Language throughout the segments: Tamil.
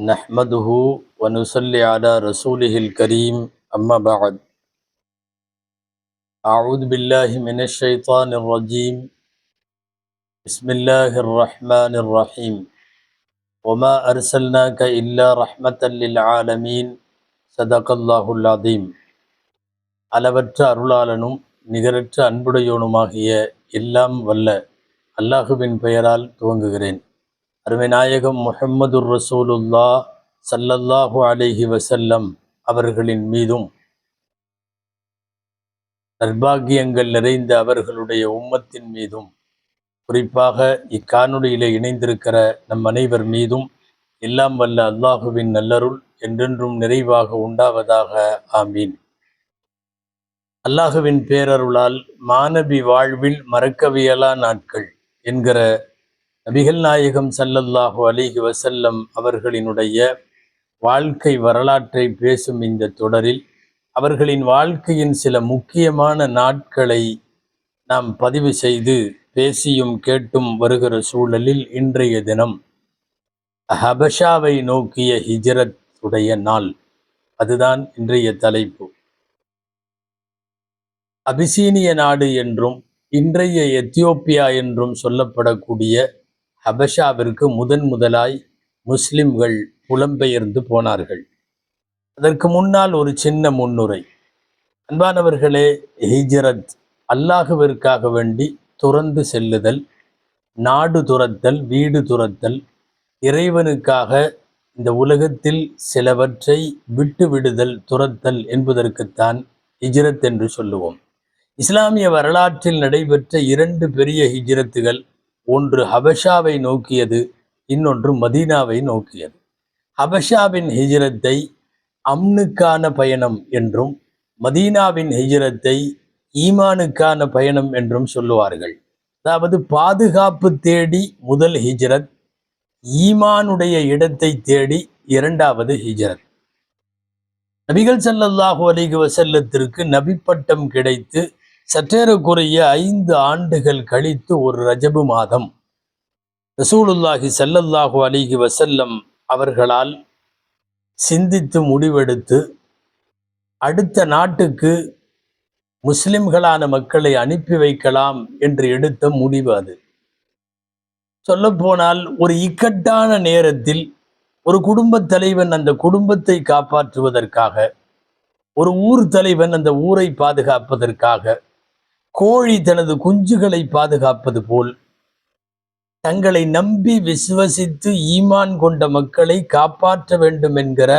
نحمده ونصلي على رسوله الكريم أما بعد أعوذ بالله من الشيطان الرجيم بسم الله الرحمن الرحيم وما أرسلناك إلا رحمة للعالمين صدق الله العظيم அளவற்ற அருளாளனும் நிகரற்ற அன்புடையோனுமாகிய எல்லாம் வல்ல அல்லாஹுவின் பெயரால் துவங்குகிறேன் அருமை முஹம்மதுர் ரசூலுல்லா சல்லல்லாஹு அலைஹி வசல்லம் அவர்களின் மீதும் நர்பாகியங்கள் நிறைந்த அவர்களுடைய உம்மத்தின் மீதும் குறிப்பாக இக்காணொலியில இணைந்திருக்கிற நம் அனைவர் மீதும் எல்லாம் வல்ல அல்லாஹுவின் நல்லருள் என்றென்றும் நிறைவாக உண்டாவதாக. ஆமீன். அல்லாஹுவின் பேரருளால் மாணவி வாழ்வில் மறக்கவியலா நாட்கள் என்கிற நபிகள் நாயகம் சல்லல்லாஹு அலிஹி வசல்லம் அவர்களினுடைய வாழ்க்கை வரலாற்றை பேசும் இந்த தொடரில் அவர்களின் வாழ்க்கையின் சில முக்கியமான நாட்களை நாம் பதிவு செய்து பேசியும் கேட்டும் வருகிற சூழலில் இன்றைய தினம் ஹபஷாவை நோக்கிய ஹிஜரத் உடைய நாள். அதுதான் இன்றைய தலைப்பு. அபிசீனிய நாடு என்றும் இன்றைய எத்தியோப்பியா என்றும் சொல்லப்படக்கூடிய ஹபஷாவிற்கு முதன் முதலாய் முஸ்லிம்கள் புலம்பெயர்ந்து போனார்கள். அதற்கு முன்னால் ஒரு சின்ன முன்னுரை. அன்பானவர்களே ஹிஜரத் அல்லாஹுவிற்காக வேண்டி துறந்து செல்லுதல் நாடு துரத்தல் வீடு துரத்தல் இறைவனுக்காக இந்த உலகத்தில் சிலவற்றை விட்டு விடுதல் துரத்தல் என்பதற்குத்தான் ஹிஜ்ரத் என்று சொல்லுவோம். இஸ்லாமிய வரலாற்றில் நடைபெற்ற இரண்டு பெரிய ஹிஜ்ரத்துகள் ஒன்று ஹபஷாவை நோக்கியது இன்னொன்று மதீனாவை நோக்கியது. ஹபஷாவின் ஹிஜ்ரத்தை அம்னுக்கான பயணம் என்றும் மதீனாவின் ஹிஜ்ரத்தை ஈமானுக்கான பயணம் என்றும் சொல்லுவார்கள். அதாவது பாதுகாப்பு தேடி முதல் ஹிஜ்ரத் ஈமானுடைய இடத்தை தேடி இரண்டாவது ஹிஜ்ரத். நபிகள் சல்லல்லாஹு அலிகு வசல்லத்திற்கு நபிப்பட்டம் கிடைத்து சற்றேறக்குறைய ஐந்து ஆண்டுகள் கழித்து ஒரு ரஜபு மாதம். ரசூலுல்லாஹி சல்லல்லாஹு அலிஹி வசல்லம் அவர்களால் சிந்தித்து முடிவெடுத்து அடுத்த நாட்டுக்கு முஸ்லிம்களான மக்களை அனுப்பி வைக்கலாம் என்று எடுத்த முடிவு அது. சொல்லப்போனால் ஒரு இக்கட்டான நேரத்தில் ஒரு குடும்பத் தலைவன் அந்த குடும்பத்தை காப்பாற்றுவதற்காக ஒரு ஊர் தலைவன் அந்த ஊரை பாதுகாப்பதற்காக கோழி தனது குஞ்சுகளை பாதுகாப்பது போல் தங்களை நம்பி விசுவசித்து ஈமான் கொண்ட மக்களை காப்பாற்ற வேண்டும் என்கிற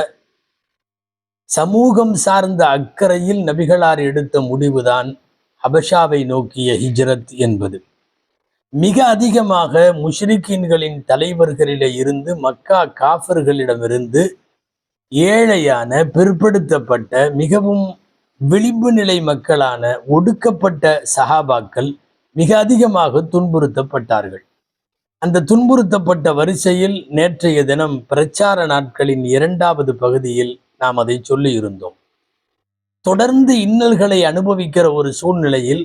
சமூகம் சார்ந்த அக்கறையில் நபிகளார் எடுத்த முடிவுதான் அபஷாவை நோக்கிய ஹிஜ்ரத் என்பது. மிக அதிகமாக முஷ்ரிக்கின்களின் தலைவர்களிலே இருந்து மக்கா காஃபர்களிடமிருந்து ஏழையான பிற்படுத்தப்பட்ட மிகவும் விளிம்பு நிலை மக்களான ஒடுக்கப்பட்ட சஹாபாக்கள் மிக அதிகமாக துன்புறுத்தப்பட்டார்கள். அந்த துன்புறுத்தப்பட்ட வரிசையில் நேற்றைய தினம் பிரச்சார நாட்களின் இரண்டாவது பகுதியில் நாம் அதை சொல்லி இருந்தோம் தொடர்ந்து இன்னல்களை அனுபவிக்கிற ஒரு சூழ்நிலையில்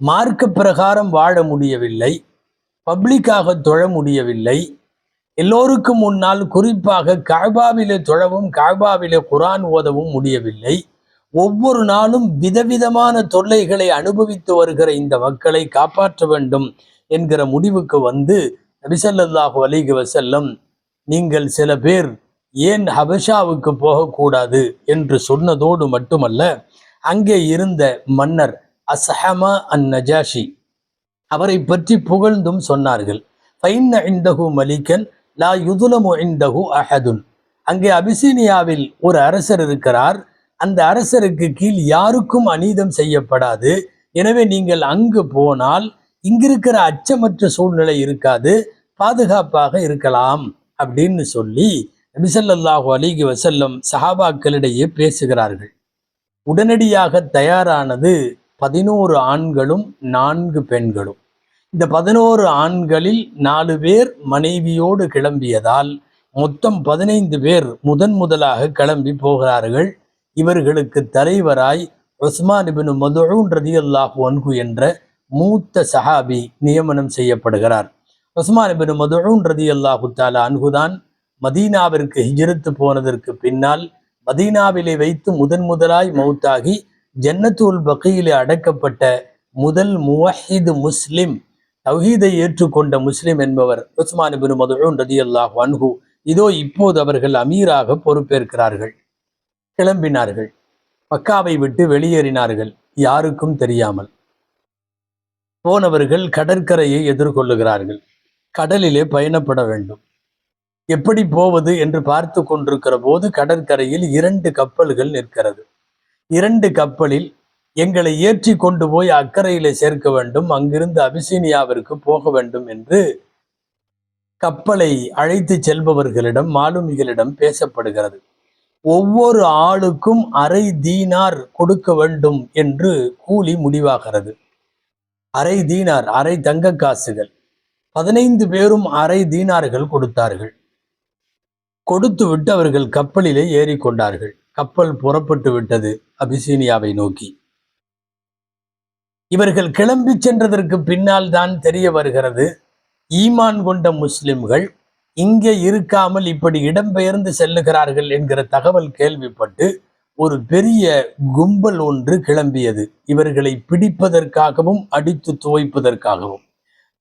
மார்க்க பிரகாரம் வாழ முடியவில்லை பப்ளிக்காக தொழ முடியவில்லை. எல்லோருக்கும் முன்னால் குறிப்பாக காபாவிலே தொழவும் காபாவிலே குரான் ஓதவும் முடியவில்லை. ஒவ்வொரு நாளும் விதவிதமான தொல்லைகளை அனுபவித்து வருகிற இந்த மக்களை காப்பாற்ற வேண்டும் என்கிற முடிவுக்கு வந்து நபிசல்லாஹு அலிக வசல்லம் நீங்கள் சில பேர் ஏன் ஹபஷாவுக்கு போகக்கூடாது என்று சொன்னதோடு மட்டுமல்ல அங்கே இருந்த மன்னர் அசஹமா அன் நஜாஷி அவரை பற்றி புகழ்ந்தும் சொன்னார்கள். ஃபைன்ன இந்தகு மலிகன் லா யுதுலமு இந்தகு அஹதுன். அங்கே அபிசீனியாவில் ஒரு அரசர் இருக்கிறார். அந்த அரசருக்கு கீழ் யாருக்கும் அநீதம் செய்யப்படாது. எனவே நீங்கள் அங்கு போனால் இங்கிருக்கிற அச்சமற்ற சூழ்நிலை இருக்காது. பாதுகாப்பாக இருக்கலாம் அப்படின்னு சொல்லி நபிசல்லாஹு அலிகி வசல்லம் சஹாபாக்களிடையே பேசுகிறார்கள். உடனடியாக தயாரானது பதினோரு ஆண்களும் நான்கு பெண்களும். இந்த பதினோரு ஆண்களில் நாலு பேர் மனைவியோடு கிளம்பியதால் மொத்தம் பதினைந்து பேர் முதன் முதலாக கிளம்பி போகிறார்கள். இவர்களுக்கு தலைவராய் உஸ்மான் இபின் மதுழூன் ரதி அல்லாஹு அன்கு என்ற மூத்த சஹாபி நியமனம் செய்யப்படுகிறார். உஸ்மான் இபின் மதுழூன் ரதி அல்லாஹு தாலா அன்குதான் மதீனாவிற்கு ஹிஜிரத்து போனதற்கு பின்னால் மதீனாவிலே வைத்து முதன் முதலாய் மௌத்தாகி ஜன்னத்துல் பகையிலே அடக்கப்பட்ட முதல் முவஹிது முஸ்லிம் தௌஹீதை ஏற்றுக்கொண்ட முஸ்லிம் என்பவர் உஸ்மான் மதுழூன் ரதி அல்லாஹ் அன்ஹு. இதோ இப்போது அவர்கள் அமீராக பொறுப்பேற்கிறார்கள். கிளம்பினார்கள். மக்காவை விட்டு வெளியேறினார்கள். யாருக்கும் தெரியாமல். போனவர்கள் கடற்கரையை எதிர்கொள்ளுகிறார்கள். கடலிலே பயணப்பட வேண்டும். எப்படி போவது என்று பார்த்து கொண்டிருக்கிற போது கடற்கரையில் இரண்டு கப்பல்கள் நிற்கிறது. இரண்டு கப்பலில் எங்களை ஏற்றி கொண்டு போய் அக்கறையிலே சேர்க்க வேண்டும். அங்கிருந்து அபிசீனியாவிற்கு போக வேண்டும் என்று கப்பலை அழைத்து செல்பவர்களிடம் மாலுமிகளிடம் பேசப்படுகிறது. ஒவ்வொரு ஆளுக்கும் அரை தீனார் கொடுக்க வேண்டும் என்று கூலி முடிவாகிறது. அரை தீனார் அரை தங்க காசுகள் பதினைந்து பேரும் அரை தீனார்கள் கொடுத்தார்கள். கொடுத்து விட்டு அவர்கள் கப்பலிலே ஏறிக்கொண்டார்கள் கப்பல் புறப்பட்டு விட்டது அபிசீனியாவை நோக்கி. இவர்கள் கிளம்பி சென்றதற்கு பின்னால் தான் தெரிய வருகிறது. ஈமான் கொண்ட முஸ்லிம்கள் இங்கே இருக்காமல் இப்படி இடம்பெயர்ந்து செல்லுகிறார்கள் என்கிற தகவல் கேள்விப்பட்டு ஒரு பெரிய கும்பல் ஒன்று கிளம்பியது. இவர்களை பிடிப்பதற்காகவும் அடித்து துவைப்பதற்காகவும்.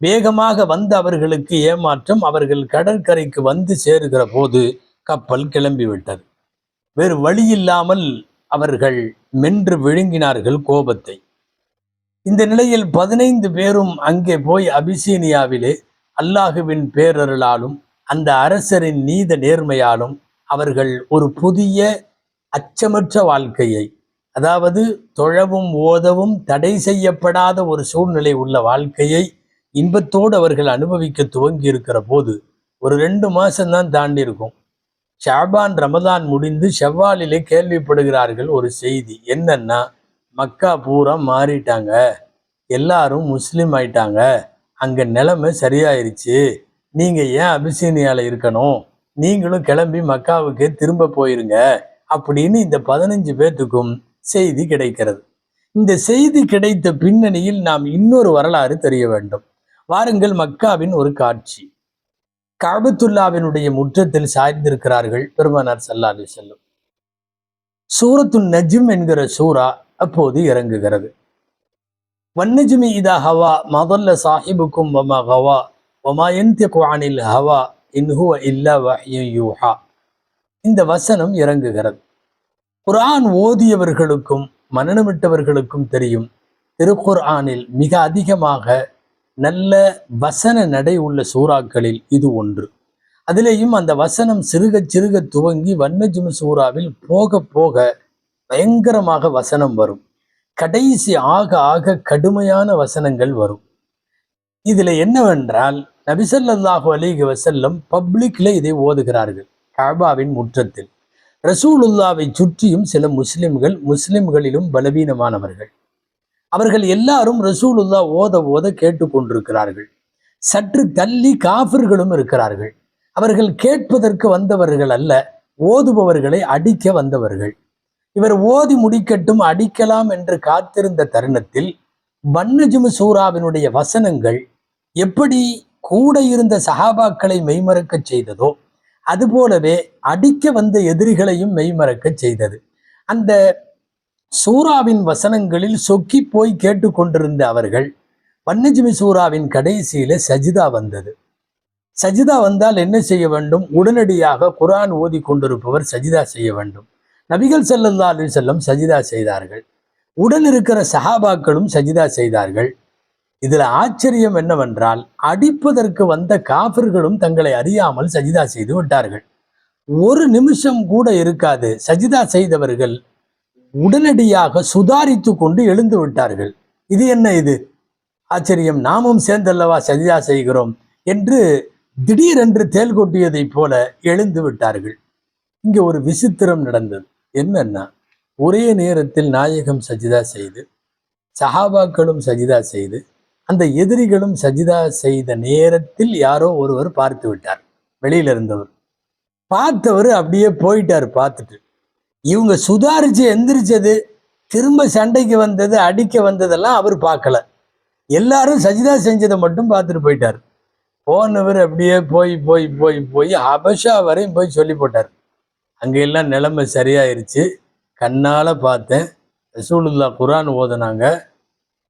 வேகமாக வந்த அவர்களுக்கு ஏமாற்றம் அவர்கள் கடற்கரைக்கு வந்து சேருகிற போது கப்பல் கிளம்பிவிட்டது. வேறு வழி இல்லாமல் அவர்கள் மென்று விழுங்கினார்கள் கோபத்தை. இந்த நிலையில் பதினைந்து பேரும் அங்கே போய் அபிசீனியாவிலே அல்லாஹுவின் பேரருளாலும் அந்த அரசரின் நீத நேர்மையாலும் அவர்கள் ஒரு புதிய அச்சமற்ற வாழ்க்கையை அதாவது தொழவும் ஓதவும் தடை செய்யப்படாத ஒரு சூழ்நிலை உள்ள வாழ்க்கையை இன்பத்தோடு அவர்கள் அனுபவிக்க துவங்கி இருக்கிற போது ஒரு ரெண்டு மாசம்தான் தாண்டி இருக்கும். ஷாபான் ரமதான் முடிந்து செவ்வாலிலே கேள்விப்படுகிறார்கள் ஒரு செய்தி. என்னன்னா மக்கா பூரா மாறிட்டாங்க. எல்லாரும் முஸ்லீம் ஆயிட்டாங்க. அங்கே நிலைமை சரியாயிருச்சு. நீங்க ஏன் அபிசீனியாவில் இருக்கணும்? நீங்களும் கிளம்பி மக்காவுக்கு திரும்ப போயிருங்க. அப்படின்னு இந்த பதினஞ்சு பேர்த்துக்கும் செய்தி கிடைக்கிறது. இந்த செய்தி கிடைத்த பின்னணியில் நாம் இன்னொரு வரலாறு தெரிய வேண்டும். வாருங்கள் மக்காவின் ஒரு காட்சி. கபத்துல்லாவினுடைய முற்றத்தில் சாய்ந்திருக்கிறார்கள் பெருமானார் சல்லா அலி செல்லும் சூரத்து நஜிம் என்கிற சூரா அப்போது இறங்குகிறது. வன்னஜுமி இதா ஹவா மதல்ல சாஹிபுக்கும் வமா ஹவா. ஒமா எந்திகு அனில் ஹவா இன்ஹுவ இல்லா யூஹா. இந்த வசனம் இறங்குகிறது. குர்ஆன் ஓதியவர்களுக்கும் மனநமிட்டவர்களுக்கும் தெரியும் திருக்குர்ஆனில் மிக அதிகமாக நல்ல வசன நடை உள்ள சூறாக்களில் இது ஒன்று. அதிலேயும் அந்த வசனம் சிறுக சிறுக துவங்கி வன்னஜும சூறாவில் போக போக பயங்கரமாக வசனம் வரும். கடைசி ஆக ஆக கடுமையான வசனங்கள் வரும். இதுல என்னவென்றால் நபிசல்லாஹு அலிக வசல்லம் பப்ளிக்ல இதை ஓதுகிறார்கள் காபாவின் முற்றத்தில். ரசூலுல்லாவை சுற்றியும் சில முஸ்லிம்கள் முஸ்லிம்களிலும் பலவீனமானவர்கள். அவர்கள் எல்லாரும் ரசூலுல்லா ஓத ஓத கேட்டுக்கொண்டிருக்கிறார்கள். சற்று தள்ளி காஃபிர்களும் இருக்கிறார்கள். அவர்கள் கேட்பதற்கு வந்தவர்கள் அல்ல ஓதுபவர்களை அடிக்க வந்தவர்கள். இவர் ஓதி முடிக்கட்டும் அடிக்கலாம் என்று காத்திருந்த தருணத்தில் வன்னஜுமு சூராவினுடைய வசனங்கள் எப்படி கூட இருந்த சஹாபாக்களை மெய்மறக்கச் செய்ததோ அதுபோலவே அடிக்க வந்த எதிரிகளையும் மெய்மறக்கச் செய்தது. அந்த சூறாவின் வசனங்களில் சொக்கி போய் கேட்டுக்கொண்டிருந்த அவர்கள் வன்னஜிமி சூறாவின் கடைசியில சஜிதா வந்தது. சஜிதா வந்தால் என்ன செய்ய வேண்டும்? உடனடியாக குரான் ஓதி கொண்டிருப்பவர் சஜிதா செய்ய வேண்டும். நபிகள் செல்லல்லா அலி செல்லம் சஜிதா செய்தார்கள். உடன் இருக்கிற சஹாபாக்களும் சஜிதா செய்தார்கள். இதில் ஆச்சரியம் என்னவென்றால் அடிப்பதற்கு வந்த காபிர்களும் தங்களை அறியாமல் சஜிதா செய்து விட்டார்கள். ஒரு நிமிஷம் கூட இருக்காது சஜிதா செய்தவர்கள் உடனடியாக சுதாரித்து கொண்டு எழுந்து விட்டார்கள். இது என்ன இது? ஆச்சரியம் நாமும் சேர்ந்தல்லவா சஜிதா செய்கிறோம் என்று திடீரென்று தேல் கொட்டியதைப் போல எழுந்து விட்டார்கள். இங்கே ஒரு விசித்திரம் நடந்தது. என்னன்னா ஒரே நேரத்தில் நாயகம் சஜிதா செய்து சஹாபாக்களும் சஜிதா செய்து அந்த எதிரிகளும் சஜிதா செய்த நேரத்தில் யாரோ ஒருவர் பார்த்து விட்டார். வெளியில இருந்தவர். பார்த்தவர் அப்படியே போயிட்டார் பார்த்துட்டு. இவங்க சுதாரிச்சு எந்திரிச்சது திரும்ப சண்டைக்கு வந்தது அடிக்க வந்ததெல்லாம் அவர் பார்க்கல. எல்லாரும் சஜிதா செஞ்சதை மட்டும் பார்த்துட்டு போயிட்டார். போனவர் அப்படியே போய் போய் போய் போய் அபஷா வரையும் போய் சொல்லி போட்டார். அங்கே எல்லாம் நிலைமை சரியாயிருச்சு. கண்ணால் பார்த்தேன். ரசூலுல்லா குரான் ஓதுனாங்க.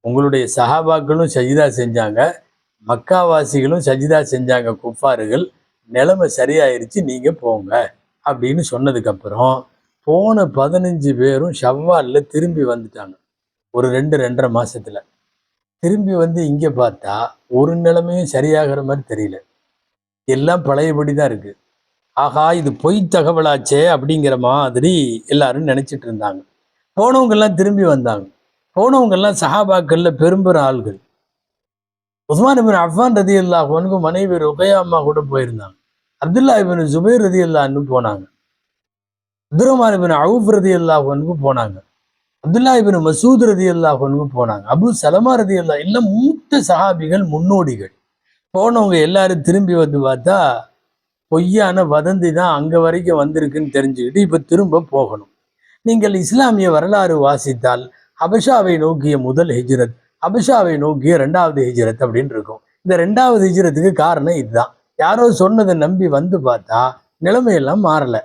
உங்களுடைய சஹாபாக்களும் சஜிதா செஞ்சாங்க. மக்காவாசிகளும் சஜிதா செஞ்சாங்க குஃபாறுகள் நிலைமை சரியாயிருச்சு நீங்கள் போங்க அப்படின்னு சொன்னதுக்கப்புறம் போன பதினஞ்சு பேரும் ஷவ்வாலில் திரும்பி வந்துட்டாங்க. ஒரு ரெண்டு ரெண்டரை மாதத்தில் திரும்பி வந்து இங்கே பார்த்தா ஒரு நிலைமையும் சரியாகிற மாதிரி தெரியல. எல்லாம் பழையபடி தான் இருக்குது ஆகா இது பொய் தகவலாச்சே அப்படிங்கிற மாதிரி எல்லாரும் நினச்சிட்டு இருந்தாங்க. போனவங்கெல்லாம் திரும்பி வந்தாங்க. போனவங்கெல்லாம் சஹாபாக்கள்ல பெரும்பெரும் ஆள்கள். உஸ்மான் இபின் அஃபான் ரதி அல்லாஹனுக்கு மனைவி ருகையா அம்மா கூட போயிருந்தாங்க. அப்துல்லா இபின் ஜுபைர் ரதி அல்லான்னு போனாங்க. அப்துரமான் இபின் அவுப் ரதி அல்லாஹனுக்கு போனாங்க. அப்துல்லா இபின் மசூத் ரதி அல்லாஹனுக்கு போனாங்க. அபு சலமா ரதி அல்லா எல்லாம் மூத்த சஹாபிகள் முன்னோடிகள். போனவங்க எல்லாரும் திரும்பி வந்து பார்த்தா பொய்யான வதந்தி தான் அங்கே வரைக்கும் வந்திருக்குன்னு தெரிஞ்சுக்கிட்டு இப்போ திரும்ப போகணும். நீங்கள் இஸ்லாமிய வரலாறு வாசித்தால் அபிஷாவை நோக்கிய முதல் ஹிஜ்ரத் அபிஷாவை நோக்கிய ரெண்டாவது ஹிஜ்ரத் அப்படின்னு இருக்கும். இந்த ரெண்டாவது ஹிஜ்ரத்துக்கு காரணம் இதுதான். யாரோ சொன்னதை நம்பி வந்து பார்த்தா நிலைமையெல்லாம் மாறலை.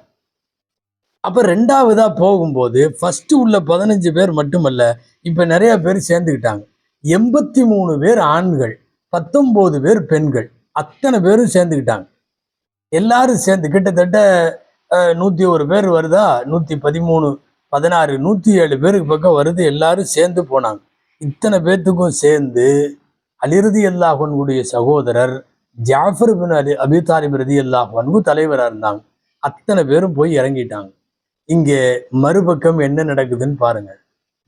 அப்போ ரெண்டாவதா போகும்போது ஃபர்ஸ்ட் உள்ள பதினஞ்சு பேர் மட்டுமல்ல இப்போ நிறைய பேர் சேர்ந்துக்கிட்டாங்க. எண்பத்தி மூணு பேர் ஆண்கள் பத்தொம்போது பேர் பெண்கள் அத்தனை பேரும் சேர்ந்துக்கிட்டாங்க. எல்லாரும் சேர்ந்து கிட்டத்தட்ட நூற்றி நூத்தி ஒரு பேர் வருதா? நூத்தி பதிமூணு பதினாறு நூற்றி ஏழு பேருக்கு பக்கம் வருது எல்லாரும் சேர்ந்து போனாங்க. இத்தனை பேர்த்துக்கும் சேர்ந்து அலிரதி அல்லாஹனுடைய சகோதரர் ஜாஃபர் பின் அலி அபி தாலிப் ரதி அல்லாஹனுக்கு தலைவராக இருந்தாங்க. அத்தனை பேரும் போய் இறங்கிட்டாங்க. இங்கே மறுபக்கம் என்ன நடக்குதுன்னு பாருங்க.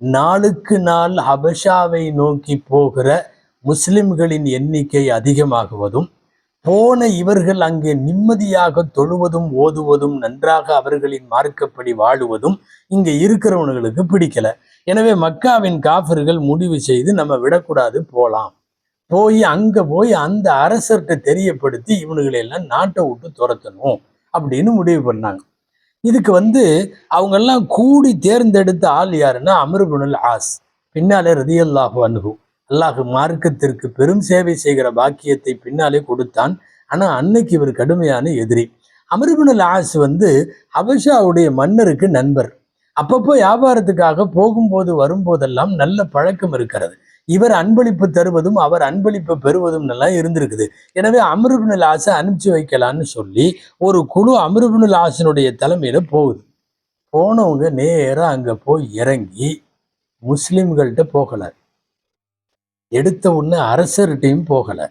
நாளுக்கு நாள் ஹபஷாவை நோக்கி போகிற முஸ்லிம்களின் எண்ணிக்கை அதிகமாகுவதும் போன இவர்கள் அங்கே நிம்மதியாக தொழுவதும் ஓதுவதும் நன்றாக அவர்களின் மார்க்கப்படி வாழுவதும் இங்க இருக்கிறவனுங்களுக்கு பிடிக்கல. எனவே மக்காவின் காஃபர்கள் முடிவு செய்து நம்ம விடக்கூடாது போலாம். போய் அங்க போய் அந்த அரசர்கிட்ட தெரியப்படுத்தி இவனுகளை எல்லாம் நாட்டை விட்டு துரத்தணும் அப்படின்னு முடிவு பண்ணாங்க. இதுக்கு வந்து அவங்க எல்லாம் கூடி தேர்ந்தெடுத்த ஆள் யாருன்னா அமருபுனுல் ஆஸ் பின்னாலே ரதியல்லாஹு அனுகு அல்லாஹ் மார்க்கத்திற்கு பெரும் சேவை செய்கிற பாக்கியத்தை பின்னாலே கொடுத்தான். ஆனால் அன்னைக்கு இவர் கடுமையான எதிரி. அமருபுனுல் ஆஸ் வந்து ஹபஷாவுடைய மன்னருக்கு நண்பர். அப்பப்போ வியாபாரத்துக்காக போகும்போது வரும்போதெல்லாம் நல்ல பழக்கம் இருக்கிறது. இவர் அன்பளிப்பு தருவதும் அவர் அன்பளிப்பு பெறுவதும் எல்லாம் இருந்திருக்குது. எனவே அமருபுனுல் ஆசை அனுப்பிச்சு வைக்கலான்னு சொல்லி ஒரு குழு அமருபுனுல் ஆசனுடைய தலைமையில போகுது. போனவங்க நேராக அங்கே போய் இறங்கி முஸ்லீம்கள்கிட்ட போகல. எடுத்த உடனே அரசர்கிட்டையும் போகலை.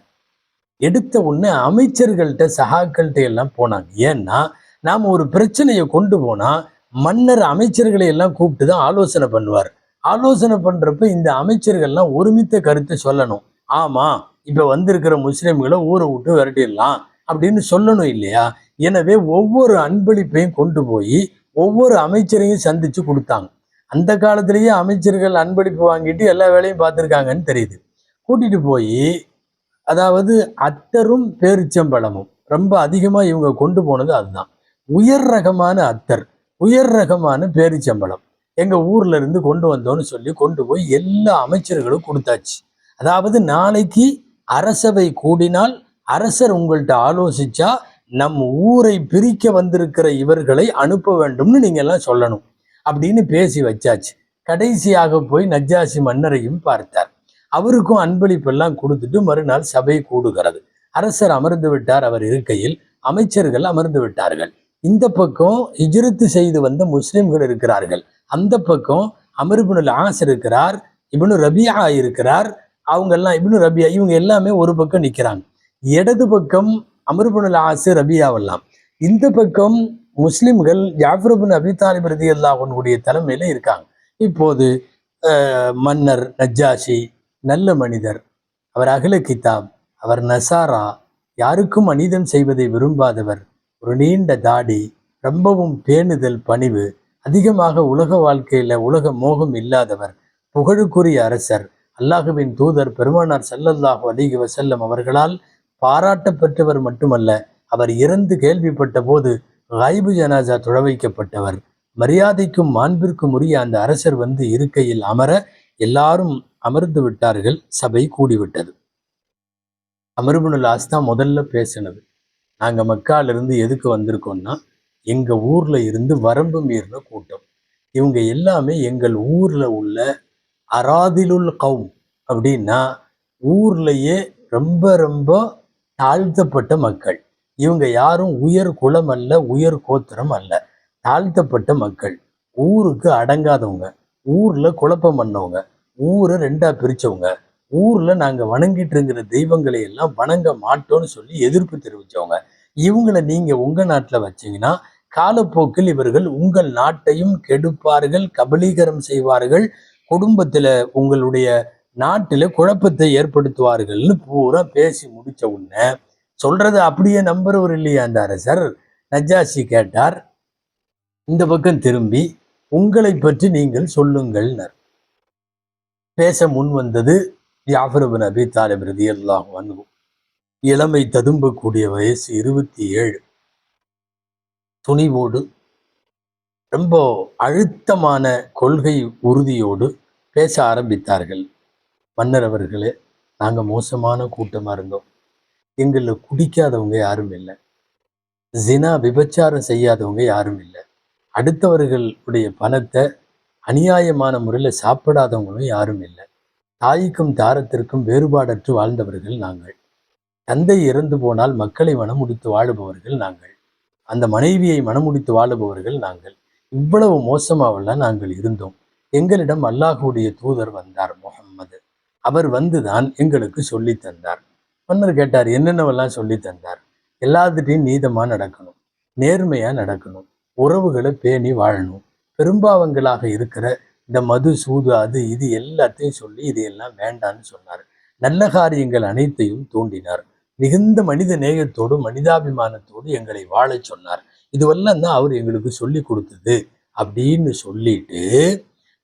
எடுத்த உடனே அமைச்சர்கள்ட்ட சகாக்கள்கிட்ட எல்லாம் போனாங்க. ஏன்னா நாம் ஒரு பிரச்சனையை கொண்டு போனால் மன்னர் அமைச்சர்களை எல்லாம் கூப்பிட்டு தான் ஆலோசனை பண்ணுவார். ஆலோசனை பண்ணுறப்ப இந்த அமைச்சர்கள்லாம் ஒருமித்த கருத்தை சொல்லணும். ஆமாம் இப்போ வந்திருக்கிற முஸ்லீம்களை ஊரை விட்டு விரட்டிடலாம் அப்படின்னு சொல்லணும் இல்லையா? எனவே ஒவ்வொரு அன்பளிப்பையும் கொண்டு போய் ஒவ்வொரு அமைச்சரையும் சந்தித்து கொடுத்தாங்க. அந்த காலத்திலேயே அமைச்சர்கள் அன்பளிப்பு வாங்கிட்டு எல்லா வேலையும் பார்த்துருக்காங்கன்னு தெரியுது. கூட்டிட்டு போய் அதாவது அத்தரும் பேரிச்சம்பழமும் ரொம்ப அதிகமாக இவங்க கொண்டு போனது அதுதான். உயர் ரகமான அத்தர் உயர் ரகமான பேரிச்சம்பழம். எங்கள் ஊரில் இருந்து கொண்டு வந்தோன்னு சொல்லி கொண்டு போய் எல்லா அமைச்சர்களும் கொடுத்தாச்சு. அதாவது நாளைக்கு அரசவை கூடினால் அரசர் உங்கள்கிட்ட ஆலோசிச்சா நம் ஊரை பிரிக்க வந்திருக்கிற இவர்களை அனுப்ப வேண்டும்னு நீங்க எல்லாம் சொல்லணும். அப்படின்னு பேசி வச்சாச்சு. கடைசியாக போய் நஜ்ஜாசி மன்னரையும் பார்த்தார். அவருக்கும் அன்பளிப்பெல்லாம் கொடுத்துட்டு மறுநாள் சபை கூடுகிறது. அரசர் அமர்ந்து விட்டார் அவர் இருக்கையில். அமைச்சர்கள் அமர்ந்து விட்டார்கள். இந்த பக்கம் ஹிஜ்ரத்து செய்து வந்த முஸ்லிம்கள் இருக்கிறார்கள். அந்த பக்கம் அமருபுனுல் ஆஸ் இருக்கிறார் இபுனு ரபியா இருக்கிறார். அவங்க எல்லாம் ரபியா இவங்க எல்லாமே ஒரு பக்கம் நிற்கிறாங்க இடது பக்கம் அமருபுனுல் ஆசு ரபியாவெல்லாம். இந்த பக்கம் முஸ்லிம்கள் ஜாஃபர்பின் அபிதாலிப் ரதி அல்லாஹனுடைய தலைமையில் இருக்காங்க. இப்போது மன்னர் நஜ்ஜாஷி நல்ல மனிதர். அவர் அகில கிதாப் அவர் நசாரா யாருக்கும் அநீதம் செய்வதை விரும்பாதவர். ஒரு நீண்ட தாடி ரொம்பவும் பேணுதல் பணிவு அதிகமாக உலக வாழ்க்கையில் உலக மோகம் இல்லாதவர். புகழுக்குரிய அரசர் அல்லாஹுவின் தூதர் பெருமானார் ஸல்லல்லாஹு அலிகி வசல்லம் அவர்களால் பாராட்டப்பட்டவர் மட்டுமல்ல அவர் இறந்து கேள்விப்பட்ட போது கைபு ஜனாசா துழவைக்கப்பட்டவர் மரியாதைக்கும் மாண்பிற்கும் உரிய அந்த அரசர் வந்து இருக்கையில் அமர எல்லாரும் அமர்ந்து விட்டார்கள் சபை கூடிவிட்டது. அமருபுல் ஆஸ் தான் முதல்ல பேசினது நாங்கள் மக்காலிருந்து எதுக்கு வந்திருக்கோம்னா எங்கள் ஊரில் இருந்து வரம்பு மீறின கூட்டம். இவங்க எல்லாமே எங்கள் ஊரில் உள்ள அராதிலுல் கவும் அப்படின்னா ஊர்லேயே ரொம்ப ரொம்ப தாழ்த்தப்பட்ட மக்கள். இவங்க யாரும் உயர் குலம் அல்ல உயர் கோத்திரம் அல்ல. தாழ்த்தப்பட்ட மக்கள். ஊருக்கு அடங்காதவங்க. ஊரில் குழப்பம் பண்ணவங்க. ஊரை ரெண்டா பிரிச்சவங்க. ஊர்ல நாங்க வணங்கிட்டு இருக்கிற தெய்வங்களை எல்லாம் வணங்க மாட்டோம்னு சொல்லி எதிர்ப்பு தெரிவிச்சவங்க. இவங்களை நீங்க உங்க நாட்டுல வச்சீங்கன்னா காலப்போக்கில் இவர்கள் உங்கள் நாட்டையும் கெடுப்பார்கள் கபலீகரம் செய்வார்கள் குடும்பத்துல உங்களுடைய நாட்டில குழப்பத்தை ஏற்படுத்துவார்கள்னு பூரா பேசி முடிச்ச உடனே சொல்றது அப்படியே நம்புறவர் இல்லையா அந்த அரசர்? நஜாசி கேட்டார். இந்த பக்கம் திரும்பி உங்களை பற்றி நீங்கள் சொல்லுங்கள்னர். பேச முன் வந்தது ஜாஃபர் அபி தாலிப் ரதி அல்லாஹ் இளமை ததும்பக்கூடிய வயசு இருபத்தி ஏழு துணிவோடு ரொம்ப அழுத்தமான கொள்கை உறுதியோடு பேச ஆரம்பித்தார்கள். மன்னர் அவர்களே நாங்கள் மோசமான கூட்டமாக இருந்தோம். எங்களில் குடிக்காதவங்க யாரும் இல்லை. ஜினா விபச்சாரம் செய்யாதவங்க யாரும் இல்லை. அடுத்தவர்களுடைய பணத்தை அநியாயமான முறையில் சாப்பிடாதவங்களும் யாரும் இல்லை. தாய்க்கும் தாரத்திற்கும் வேறுபாடற்று வாழ்ந்தவர்கள் நாங்கள். தந்தை இறந்து போனால் மக்களை மனமுடித்து வாழுபவர்கள் நாங்கள். அந்த மனைவியை மனமுடித்து வாழுபவர்கள் நாங்கள். இவ்வளவு மோசமாவெல்லாம் நாங்கள் இருந்தோம். எங்களிடம் அல்லாஹுடைய தூதர் வந்தார் முகம்மது அவர் வந்துதான் எங்களுக்கு சொல்லி தந்தார். மன்னர் கேட்டார் என்னென்னவெல்லாம் சொல்லி தந்தார்? எல்லாத்துட்டையும் நீதமா நடக்கணும். நேர்மையா நடக்கணும். உறவுகளை பேணி வாழணும். பெரும்பாவங்களாக இருக்கிற இந்த மது சூது அது இது எல்லாத்தையும் சொல்லி இது எல்லாம் வேண்டான்னு சொன்னார். நல்ல காரியங்கள் அனைத்தையும் தூண்டினார். மிகுந்த மனித நேயத்தோடு மனிதாபிமானத்தோடு எங்களை வாழச் சொன்னார். இதுவெல்லாம் தான் அவர் எங்களுக்கு சொல்லி கொடுத்தது அப்படின்னு சொல்லிட்டு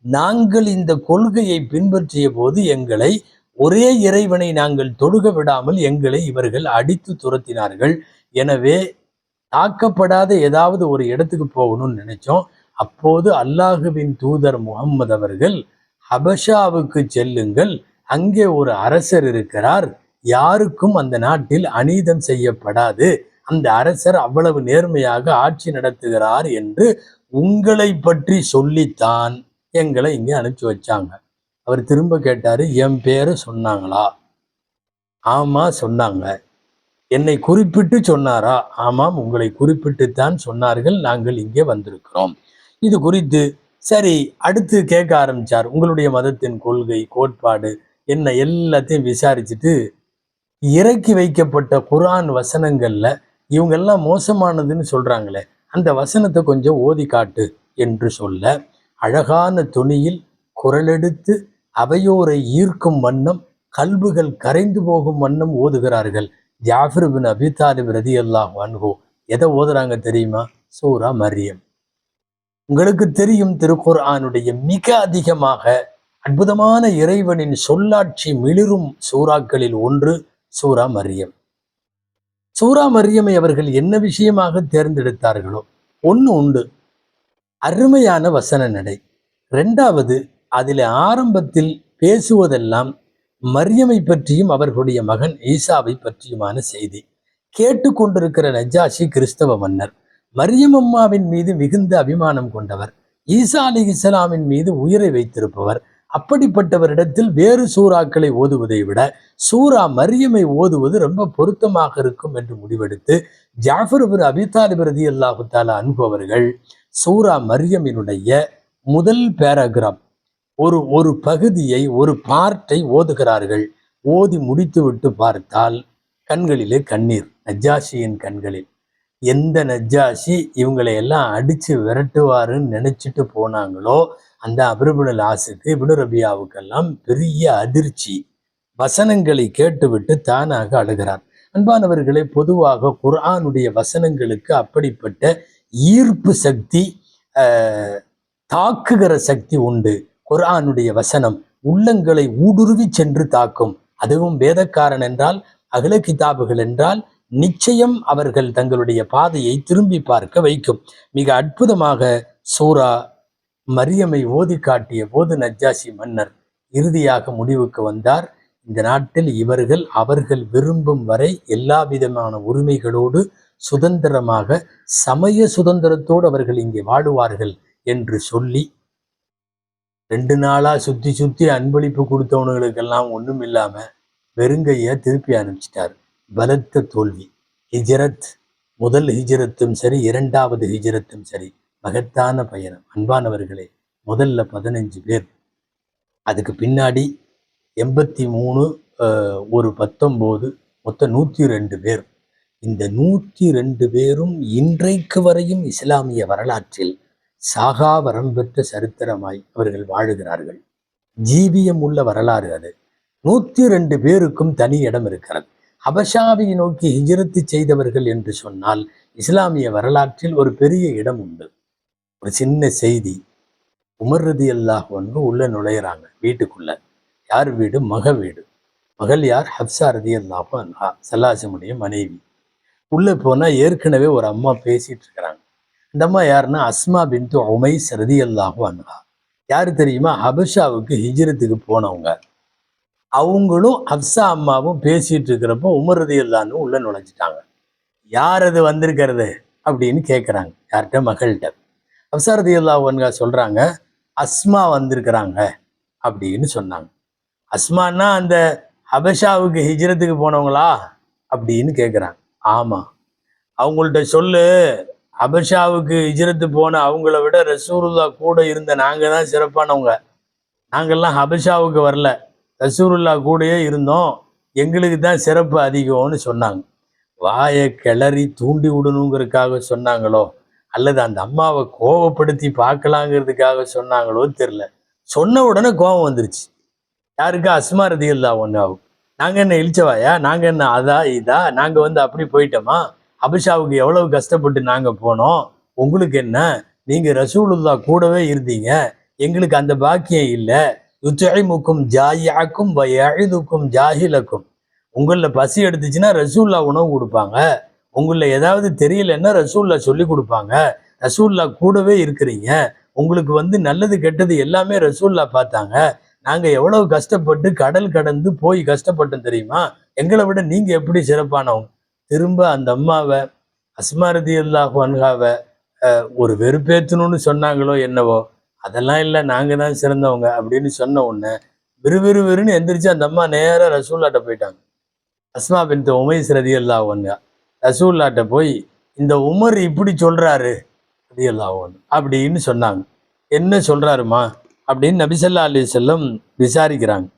நாங்கள் இந்த கொள்கையை பின்பற்றிய போது எங்களை ஒரே இறைவனை நாங்கள் தொழுக விடாமல் எங்களை இவர்கள் அடித்து துரத்தினார்கள். எனவே தாக்கப்படாத ஏதாவது ஒரு இடத்துக்கு போகணும்னு நினைச்சோம். அப்போது அல்லாஹுவின் தூதர் முகம்மது அவர்கள் ஹபஷாவுக்கு செல்லுங்கள் அங்கே ஒரு அரசர் இருக்கிறார் யாருக்கும் அந்த நாட்டில் அநீதம் செய்யப்படாது அந்த அரசர் அவ்வளவு நேர்மையாக ஆட்சி நடத்துகிறார் என்று உங்களை பற்றி சொல்லித்தான் எங்களை இங்கே அனுப்பிச்சு வச்சாங்க. அவர் திரும்ப கேட்டாரு என் பேரை சொன்னாங்களா? ஆமா சொன்னாங்க. என்னை குறிப்பிட்டு சொன்னாரா? ஆமாம் உங்களை குறிப்பிட்டுத்தான் சொன்னார்கள் நாங்கள் இங்கே வந்திருக்கிறோம். இது குறித்து சரி அடுத்து கேட்க ஆரம்பிச்சார். உங்களுடைய மதத்தின் கொள்கை கோட்பாடு என்ன எல்லாத்தையும் விசாரிச்சுட்டு இறக்கி வைக்கப்பட்ட குரான் வசனங்கள்ல இவங்கெல்லாம் மோசமானதுன்னு சொல்றாங்களே அந்த வசனத்தை கொஞ்சம் ஓதி காட்டு என்று சொல்ல அழகான துணியில் குரலெடுத்து அவையோரை ஈர்க்கும் வண்ணம் கல்புகள் கரைந்து போகும் வண்ணம் ஓதுகிறார்கள். ஜாஃபிர் பின் அபி ரதி அல்லாஹ் அன்ஹோ. எதை ஓதுறாங்க தெரியுமா? சூரா மரியம். உங்களுக்கு தெரியும் திருக்குர்ஆனுடைய மிக அதிகமாக அற்புதமான இறைவனின் சொல்லாட்சி மிளிரும் சூறாக்களில் ஒன்று சூரா மரியம். சூரா மரியமை அவர்கள் என்ன விஷயமாக தேர்ந்தெடுத்தார்களோ ஒன்று உண்டு. அருமையான வசன நடை. ரெண்டாவது அதில் ஆரம்பத்தில் பேசுவதெல்லாம் மரியமை பற்றியும் அவர்களுடைய மகன் ஈசாவை பற்றியுமான செய்தி. கேட்டுக்கொண்டிருக்கிற நஜாஷி கிறிஸ்தவ மன்னர் மரியம் அம்மாவின் மீது மிகுந்த அபிமானம் கொண்டவர். ஈசா அலி இஸ்லாமின் மீது உயிரை வைத்திருப்பவர். அப்படிப்பட்டவரிடத்தில் வேறு சூறாக்களை ஓதுவதை விட சூரா மரியமை ஓதுவது ரொம்ப பொருத்தமாக இருக்கும் என்று முடிவெடுத்து ஜாஃபர் பின் அபிதாலிப் ரதி அல்லாஹு தாலா அன்பவர்கள் சூரா மரியமினுடைய முதல் பேராகிராம் ஒரு ஒரு பகுதியை ஒரு பார்ட்டை ஓதுகிறார்கள். ஓதி முடித்துவிட்டு பார்த்தால் கண்களிலே கண்ணீர் நஜாஷியின் கண்களில். எந்த நஜ்ஜாஷி இவங்களை எல்லாம் அடிச்சு விரட்டுவாருன்னு நினைச்சிட்டு போனாங்களோ அந்த அபருபுல் ஆசுக்கு இபுனு ரபியாவுக்கெல்லாம் பெரிய அதிர்ச்சி. வசனங்களை கேட்டுவிட்டு தானாக அழுகிறார். அன்பானவர்களே பொதுவாக குர்ஆனுடைய வசனங்களுக்கு அப்படிப்பட்ட ஈர்ப்பு சக்தி தாக்குகிற சக்தி உண்டு. குர்ஆனுடைய வசனம் உள்ளங்களை ஊடுருவி சென்று தாக்கும். அதுவும் வேதக்காரன் என்றால் அகல கிதாபுகள் என்றால் நிச்சயம் அவர்கள் தங்களுடைய பாதையை திரும்பி பார்க்க வைக்கும். மிக அற்புதமாக சூரா மரியமை ஓதி காட்டிய போது நஜ்ஜாசி மன்னர் இறுதியாக முடிவுக்கு வந்தார். இந்த நாட்டில் இவர்கள் அவர்கள் விரும்பும் வரை எல்லா விதமான உரிமைகளோடு சுதந்திரமாக சமய சுதந்திரத்தோடு அவர்கள் இங்கே வாழுவார்கள் என்று சொல்லி ரெண்டு நாளா சுத்தி சுத்தி அன்பளிப்பு கொடுத்தவனுங்களுக்கெல்லாம் ஒன்றும் இல்லாமல் வெறுங்கையை திருப்பி அனுப்பிச்சிட்டார். பலத்த தோல்வி. ஹிஜரத் முதல் ஹிஜரத்தும் சரி இரண்டாவது ஹிஜரத்தும் சரி. மகத்தான பயணம். அன்பானவர்களே முதல்ல பதினஞ்சு பேர். அதுக்கு பின்னாடி எண்பத்தி மூணு ஒரு பத்தொம்போது மொத்தம் நூற்றி ரெண்டு பேர். இந்த நூற்றி ரெண்டு பேரும் இன்றைக்கு வரையும் இஸ்லாமிய வரலாற்றில் சாகா வரம் பெற்ற சரித்திரமாய் அவர்கள் வாழுகிறார்கள். ஜீவியம் உள்ள வரலாறு அது. நூற்றி ரெண்டு பேருக்கும் தனி இடம் இருக்கிறது. ஹபஷாவை நோக்கி ஹிஜரத்து செய்தவர்கள் என்று சொன்னால் இஸ்லாமிய வரலாற்றில் ஒரு பெரிய இடம் உண்டு. ஒரு சின்ன செய்தி. உமர் ரதி அல்லாஹ் வந்து உள்ளே நுழையிறாங்க வீட்டுக்குள்ள. யார் வீடு? மக வீடு. மகள் யார்? ஹப்சா ரதி அல்லாஹோ அன்ஹா சல்லாசமுடைய மனைவி. உள்ளே போனால் ஏற்கனவே ஒரு அம்மா பேசிகிட்டு இருக்கிறாங்க. இந்த அம்மா யாருன்னா? அஸ்மா பின்து உமைஸ் ரதி அல்லாஹோ அன்ஹா. யார் தெரியுமா? ஹபஷாவுக்கு ஹிஜ்ரத்துக்கு போனவங்க. அவங்களும் அப்சா அம்மாவும் பேசிகிட்டு இருக்கிறப்போ உமர் ரதி உள்ளே நுழைஞ்சிட்டாங்க. யார் அது வந்திருக்கிறது அப்படின்னு கேட்குறாங்க யார்கிட்ட? மகள்கிட்ட. ஹப்சா ரதி சொல்கிறாங்க அஸ்மா வந்திருக்கிறாங்க அப்படின்னு சொன்னாங்க. அஸ்மான்னா அந்த ஹபஷாவுக்கு ஹிஜ்ரத்துக்கு போனவங்களா அப்படின்னு கேட்குறாங்க ஆமாம் அவங்கள்ட்ட சொல்லு அபஷாவுக்கு ஹிஜ்ரத்து போன அவங்கள விட ரசூருல்லா கூட இருந்த நாங்கள் தான் சிறப்பானவங்க. நாங்கள்லாம் ஹபஷாவுக்கு வரல. ரசூலுல்லா கூடயே இருந்தோம். எங்களுக்கு தான் சிறப்பு அதிகம்னு சொன்னாங்க. வாயை கிளறி தூண்டி விடணுங்கிறதுக்காக சொன்னாங்களோ? அல்லது அந்த அம்மாவை கோவப்படுத்தி பார்க்கலாங்கிறதுக்காக சொன்னாங்களோ தெரில சொன்ன உடனே கோபம் வந்துருச்சு. யாருக்கு? அஸ்மா ரதியல்லா ஒன்றாவும் நாங்கள் என்ன இழிச்சவாயா? நாங்கள் என்ன அதா இதா? நாங்கள் வந்து அப்படி போயிட்டோமா? அபிஷாவுக்கு எவ்வளவு கஷ்டப்பட்டு நாங்கள் போனோம்? உங்களுக்கு என்ன? நீங்கள் ரசூலுல்லா கூடவே இருந்தீங்க. எங்களுக்கு அந்த பாக்கியம் இல்லை. யுத்தைமுக்கும் ஜாயாக்கும் வயதுக்கும் ஜாஹிலக்கும். உங்களில் பசி எடுத்துச்சுன்னா ரசூல்லா உணவு கொடுப்பாங்க. உங்களில் ஏதாவது தெரியலன்னா ரசூல்லா சொல்லி கொடுப்பாங்க. ரசூல்லா கூடவே இருக்கிறீங்க. உங்களுக்கு வந்து நல்லது கெட்டது எல்லாமே ரசூல்லா பார்த்தாங்க. நாங்கள் எவ்வளவு கஷ்டப்பட்டு கடல் கடந்து போய் கஷ்டப்பட்டோம் தெரியுமா? எங்களை விட நீங்கள் எப்படி சிறப்பானவங்க? திரும்ப அந்த அம்மாவை அஸ்மாரதி அல்லாஹ் அன்ஹாவை ஒரு வெறுப்பேற்றணும்னு சொன்னாங்களோ என்னவோ அதெல்லாம் இல்லை நாங்கள் தான் சிறந்தவங்க அப்படின்னு சொன்ன உடனே விறுவிறுவிறுன்னு எந்திரிச்சு அந்த அம்மா நேராக ரசூல்லாட்ட போயிட்டாங்க. அஸ்மா பின் உமைஸ் ரதி அல்லாஹ் ரசூல்லாட்ட போய் இந்த உமர் இப்படி சொல்கிறாரு ரதி அல்லாஹ் அப்படின்னு சொன்னாங்க. என்ன சொல்கிறாருமா அப்படின்னு நபிசல்லா அலி செல்லம் விசாரிக்கிறாங்க.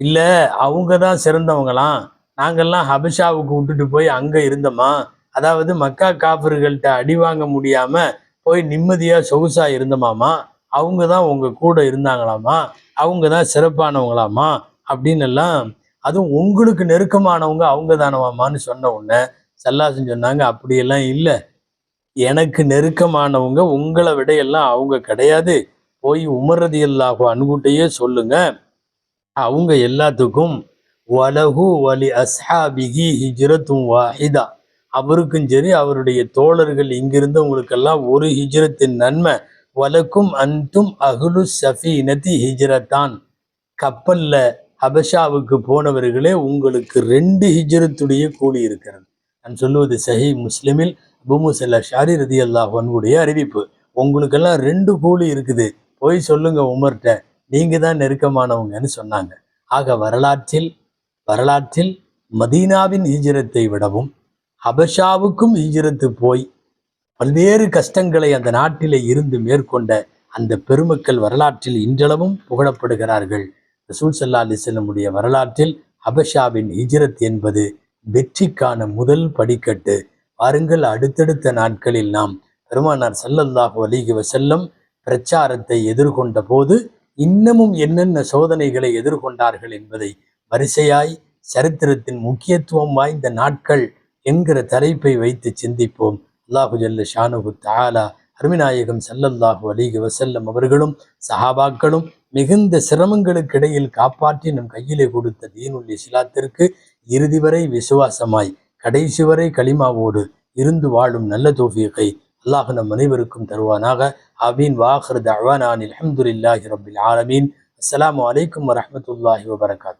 இல்லை அவங்க தான் சிறந்தவங்களாம் நாங்கள்லாம் ஹபிஷாவுக்கு விட்டுட்டு போய் அங்கே இருந்தோமா? அதாவது மக்கா காப்பர்கள்ட்ட அடி வாங்க முடியாமல் போய் நிம்மதியாக சொகுசாக இருந்தோமாமா? அவங்க தான் உங்கள் கூட இருந்தாங்களாமா? அவங்க தான் சிறப்பானவங்களாமா? அப்படின்னு எல்லாம் அதுவும் உங்களுக்கு நெருக்கமானவங்க அவங்க தானவாமான்னு சொன்ன உடனே சல்லாசன் சொன்னாங்க அப்படியெல்லாம் இல்லை. எனக்கு நெருக்கமானவங்க உங்களை விட எல்லாம் அவங்க கிடையாது. போய் உமரதி இல்லாக அன்குட்டையே சொல்லுங்க. அவங்க எல்லாத்துக்கும் வலகு வலி அஸ்ஹாபிகி ஹிஜ்ரத்தும் வாஹிதா. அவருக்கும் சரி அவருடைய தோழர்கள் இங்கிருந்து உங்களுக்கெல்லாம் ஒரு ஹிஜ்ரத்தின் நன்மை வலக்கும் அந்தும் அகுலு சஃபீனதி ஹிஜ்ரத்தான். கப்பலில் ஹபஷாவுக்கு போனவர்களே உங்களுக்கு ரெண்டு ஹிஜ்ரத்துடைய கூலி இருக்கிறது. நான் சொல்லுவது சஹி முஸ்லிமில் அபுமுசல்லா ஷாரி ரதி அல்லாஹனுடைய அறிவிப்பு. உங்களுக்கெல்லாம் ரெண்டு கூலி இருக்குது. போய் சொல்லுங்க உமர்கிட்ட நீங்கள் தான் நெருக்கமானவங்கன்னு சொன்னாங்க. ஆக வரலாற்றில் வரலாற்றில் மதீனாவின் ஹிஜ்ரத்தை விடவும் ஹபஷாவுக்கும் ஹிஜ்ரத்து போய் பல்வேறு கஷ்டங்களை அந்த நாட்டிலே இருந்து மேற்கொண்ட அந்த பெருமக்கள் வரலாற்றில் இன்றளவும் புகழப்படுகிறார்கள். ரசூல் சல்லா அலிசல்லமுடைய வரலாற்றில் ஹபஷாவின் ஹிஜ்ரத் என்பது வெற்றிக்கான முதல் படிக்கட்டு. வாருங்கள் அடுத்தடுத்த நாட்களில் நாம் பெருமானார் ஸல்லல்லாஹு அலிகி வசல்லம் பிரச்சாரத்தை எதிர்கொண்ட போது இன்னமும் என்னென்ன சோதனைகளை எதிர்கொண்டார்கள் என்பதை வரிசையாய் சரித்திரத்தின் முக்கியத்துவம் வாய்ந்த நாட்கள் என்கிற தலைப்பை வைத்து சிந்திப்போம். அல்லாஹு ஜல்ல ஷானுகு தாலா அருமிநாயகம் செல்லல்லாஹு அலைஹி வசல்லம் அவர்களும் சஹாபாக்களும் மிகுந்த சிரமங்களுக்கு இடையில் காப்பாற்றி நம் கையிலே கொடுத்த தீனுல் இஸ்லாத்திற்கு இறுதி வரை விசுவாசமாய் கடைசி வரை களிமாவோடு இருந்து வாழும் நல்ல தோஃபியத்தை அல்லாஹ் நம் அனைவருக்கும் தருவானாக. அபீன் வாஹர் தவானான் அல்ஹம்துலில்லாஹி ரபில் ஆலமீன். அஸ்லாம் அலைக்கும் வரமத்துல்லாஹி வபரகாத்.